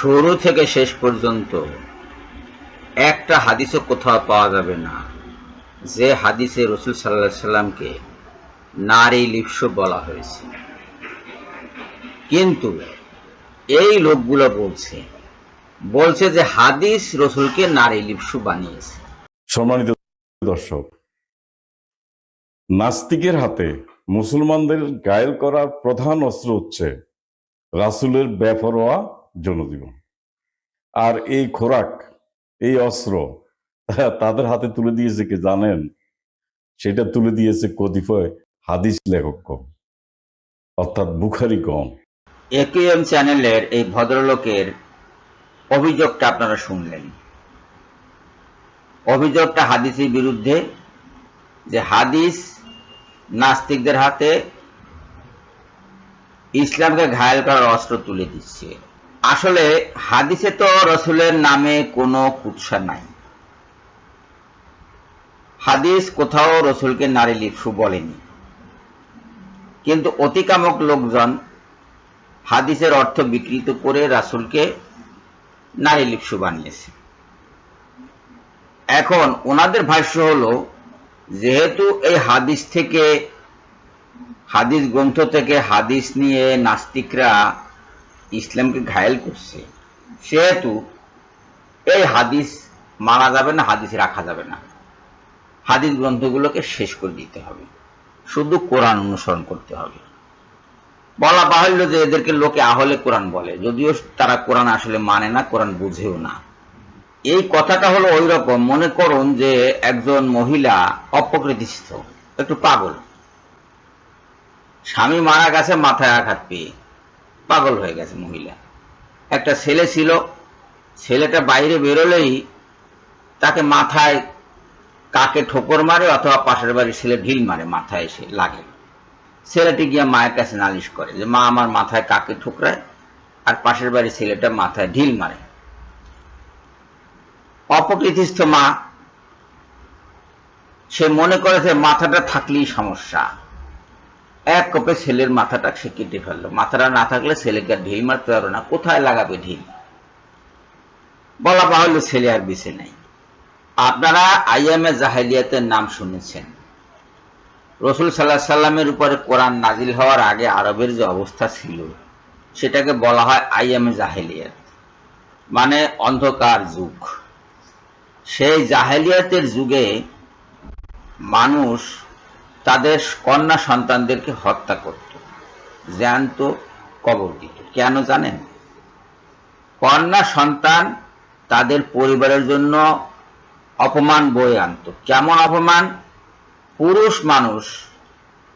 শুরু থেকে শেষ পর্যন্ত একটা হাদিসও কোথাও পাওয়া যাবে না। যে হাদিসে রসুল সাল্লাহ সাল্লামকে নারী লিপ্স বলা হয়েছে। কিন্তু এই লোকগুলো বলছে বলছে যে হাদিস রসুলকে নারী লিপ্সু বানিয়েছে। সম্মানিত দর্শক, নাস্তিকের হাতে মুসলমানদের গায়েল করার প্রধান অস্ত্র হচ্ছে রাসুলের বেপরোয়া জনজীবন আর এই খোরাক, এই অস্ত্র তাদের হাতে তুলে দিয়েছে কে জানেন? সেটা তুলে দিয়েছে কতিপয় হাদিস লেখক কম, অর্থাৎ বুখারি কম। একেএম চ্যানেলের এই ভদ্রলোকের অভিযোগটা আপনারা শুনলেন। অভিযোগটা হাদিসের বিরুদ্ধে যে হাদিস নাস্তিকদের হাতে ইসলামকে ঘায়েল করার অস্ত্র তুলে দিচ্ছে। আসলে হাদিসে তো রসুলের নামে কোনো কুৎসা নাই। হাদিস কোথাও রসুলকে নারী লিপসু বলেনি। কিন্তু অতিকামক লোকজন হাদিসের অর্থ বিকৃত করে রাসুলকে নারী লিপসু বানিয়েছে। এখন ওনাদের ভাষ্য হলো, যেহেতু এই হাদিস থেকে, হাদিস গ্রন্থ থেকে হাদিস নিয়ে নাস্তিকরা ইসলামকে ঘায়েল করছে, সেহেতু এই হাদিস মানা যাবে না, হাদিস রাখা যাবে না। হাদিস গ্রন্থগুলোকে শেষ করে দিতে হবে। শুধু কোরআন অনুসরণ করতে হবে। বলা বাহুল্য যে এদেরকে লোকে আহলে কোরআন বলে, যদিও তারা কোরআন আসলে মানে না, কোরআন বুঝেও না। এই কথাটা হলো ওই রকম মনে করুন যে একজন মহিলা অপকৃতিস্থ একটু পাগল। স্বামী মারা গেছে, মাথায় আঘাত পেয়ে। পাগল হয়ে গেছে মহিলা। একটা ছেলে ছিল, ছেলেটা বাইরে বেরোলেই তাকে মাথায় কাকে ঠোকর মারে অথবা পাশের বাড়ির ছেলে ঢিল মারে, মাথায় এসে লাগে। ছেলেটি গিয়ে মায়ের কাছে নালিশ করে যে, মা, আমার মাথায় কাকে ঠুকরায় আর পাশের বাড়ির ছেলেটা মাথায় ঢিল মারে? অপকৃতিস্থ মা, সে মনে করেছে মাথাটা থাকলেই সমস্যা। এক কপে ছেলের মাথাটা সে কেটে ফেলল। মাথাটা না থাকলে ছেলেকে ঢিল মারতে পারবে না। কোথায় লাগাবে ঢিল বলা বাহুল্য ছেলে আর বেছে নেই। আপনারা আইএমএ জাহেলিয়াতের নাম শুনেছেন। রসুল সাল্লাহ সাল্লামের উপরে কোরআন নাজিল হওয়ার আগে আরবের যে অবস্থা ছিল, সেটাকে বলা হয় আইএমএ জাহেলিয়াত। মানে অন্ধকার যুগ। সেই জাহেলিয়াতের যুগে মানুষ তাদের কন্যা সন্তানদেরকে হত্যা করত, জ্যান্ত কবর দিত। কেন জানেন? কন্যা সন্তান তাদের পরিবারের জন্য অপমান বয়ে আনত। কেমন অপমান? পুরুষ মানুষ,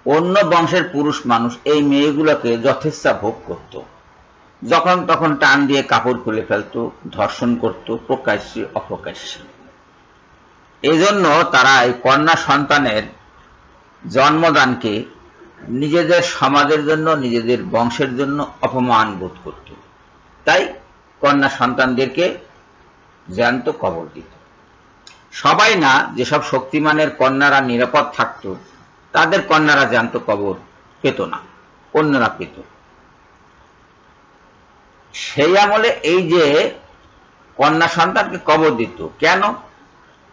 অন্য বংশের পুরুষ মানুষ এই মেয়েগুলোকে যথেচ্ছা ভোগ করত। যখন তখন টান দিয়ে কাপড় খুলে ফেলত, ধর্ষণ করত, প্রকাশ্যে অপ্রকাশ্যে। এজন্য তারা এই কন্যা সন্তানের জন্মদানকে নিজেদের সমাজের জন্য, নিজেদের বংশের জন্য অপমান বোধ করত। তাই কন্যা সন্তানদেরকে জ্যান্ত কবর দিত। সবাই না, যেসব শক্তিমানের কন্যারা নিরাপদ থাকত, তাদের কন্যারা জ্যান্ত কবর পেত না, অন্যরা পেত। সেই আমলে এই যে কন্যা সন্তানকে কবর দিত, কেন?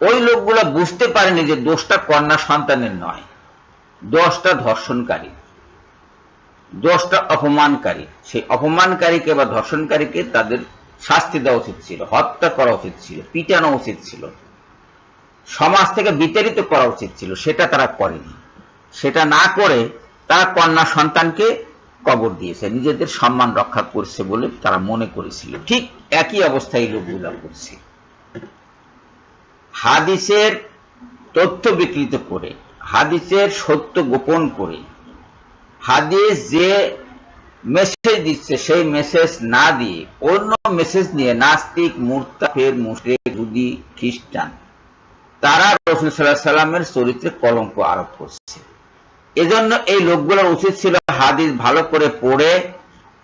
ওই লোকগুলো বুঝতে পারেনি যে দোষটা কন্যা সন্তানের নয়। দোষটা ধর্ষণকারী দোষটা অপমানকারী। সেই অপমানকারীকে বা ধর্ষণকারীকে তাদের শাস্তি দেওয়া উচিত ছিল, হত্যা করা উচিত ছিল, পিটানো উচিত ছিল। সমাজ থেকে বিতাড়িত করা উচিত ছিল, সেটা তারা করেনি। সেটা না করে তারা কন্যা সন্তানকে কবর দিয়েছে, নিজেদের সম্মান রক্ষা করছে বলে তারা মনে করেছিল। ঠিক একই অবস্থায় লোকগুলো করছে। হাদিসের তথ্য বিকৃত করে হাদিসের সত্য গোপন করে। হাদিস যে মেসেজ দিচ্ছে, সেই মেসেজ না দিয়ে অন্য মেসেজ নিয়ে নাস্তিক মুরতাফের মুশরিক, ইহুদি, খ্রিস্টান, তারা রসুল সাল্লাহ সাল্লামের চরিত্রে কলঙ্ক আরোপ করছে। এজন্য এই লোকগুলোর উচিত ছিল হাদিস ভালো করে পড়ে,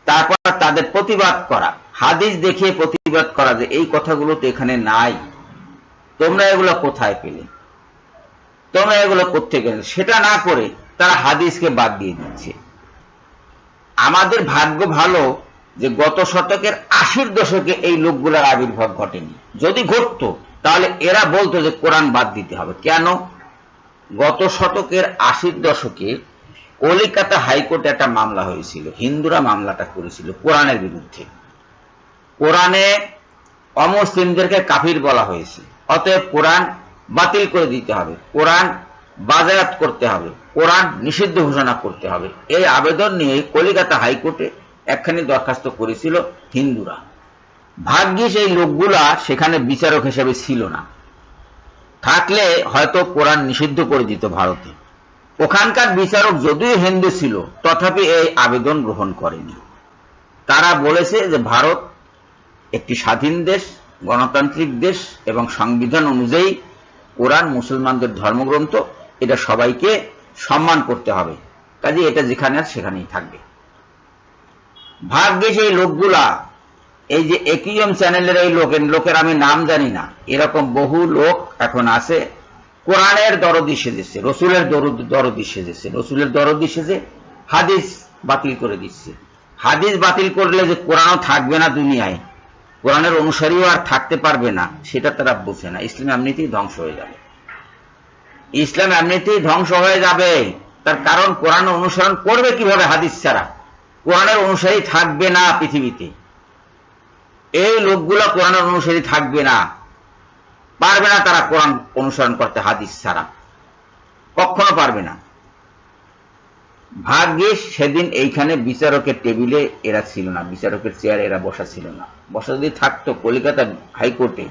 তারপর তাদের প্রতিবাদ করা। হাদিস দেখিয়ে প্রতিবাদ করা যে এই কথাগুলো তো এখানে নাই। তোমরা এগুলো কোথায় পেলে? তোমরা এগুলো করতে গেলে সেটা না করে তারা হাদিসকে বাদ দিয়ে দিচ্ছে। আমাদের ভাগ্য ভালো যে গত শতকের আশির দশকে এই লোকগুলোর আবির্ভাব ঘটেনি। যদি ঘটতো, তাহলে এরা বলতো যে কোরআন বাদ দিতে হবে। কেন? গত শতকের আশির দশকে কলিকাতা হাইকোর্টে একটা মামলা হয়েছিল। হিন্দুরা মামলাটা করেছিল কোরআনের বিরুদ্ধে। কোরআনে অমুসলিমদেরকে কাফির বলা হয়েছে। অতএব কোরআন বাতিল করে দিতে হবে। কোরআন বাজায়াত করতে হবে। কোরআন নিষিদ্ধ ঘোষণা করতে হবে। এই আবেদন নিয়ে কলিকাতা হাইকোর্টে একখানি দরখাস্ত করেছিল হিন্দুরা। ভাগ্যিস এই লোকগুলা সেখানে বিচারক হিসেবে ছিল না। থাকলে হয়তো কোরআন নিষিদ্ধ করে দিত ভারতে। ওখানকার বিচারক যদিও হিন্দু ছিল, তথাপি এই আবেদন গ্রহণ করেনি। তারা বলেছে যে ভারত একটি স্বাধীন দেশ, গণতান্ত্রিক দেশ এবং সংবিধান অনুযায়ী কোরআন, মুসলমানদের ধর্মগ্রন্থ, এটা সবাইকে সম্মান করতে হবে। কাজে এটা যেখানে আছে সেখানেই থাকবে। ভাগ্যে সেই লোকগুলা, এই যে একিএম চ্যানেলের এই লোকের লোকের আমি নাম জানি না, এরকম বহু লোক এখন আছে, কোরআনের দরদি সেজেছে, রসুলের দরদ- দরদি সেজেছে, রসুলের দরদি সেজে হাদিস বাতিল করে দিচ্ছে। হাদিস বাতিল করলে যে কোরআনও থাকবে না দুনিয়ায়। কোরআনের অনুসারীও আর থাকতে পারবে না, সেটা তারা বোঝে না। ইসলাম এমনিতেই ধ্বংস হয়ে যাবে। ইসলাম এমনিতেই ধ্বংস হয়ে যাবে। তার কারণ কোরআন অনুসরণ করবে কীভাবে হাদিস ছাড়া? কোরআনের অনুসারী থাকবে না পৃথিবীতে। এই লোকগুলো কোরআনের অনুসারী থাকবে না। পারবে না তারা কোরআন অনুসরণ করতে হাদিস ছাড়া। কখনো পারবে না। ভাগ্যিস সেদিন এইখানে বিচারকের টেবিলে এরা ছিল না, বিচারকের চেয়ারে এরা বসা ছিল না। বসা যদি থাকতো কলিকাতা হাইকোর্টে,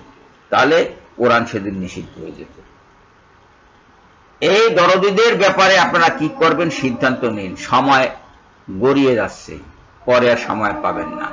তাহলে কোরআন সেদিন নিষিদ্ধ হয়ে যেত। এই দরদিদের ব্যাপারে আপনারা কি করবেন সিদ্ধান্ত নিন। সময় গড়িয়ে যাচ্ছে, পরে আর সময় পাবেন না।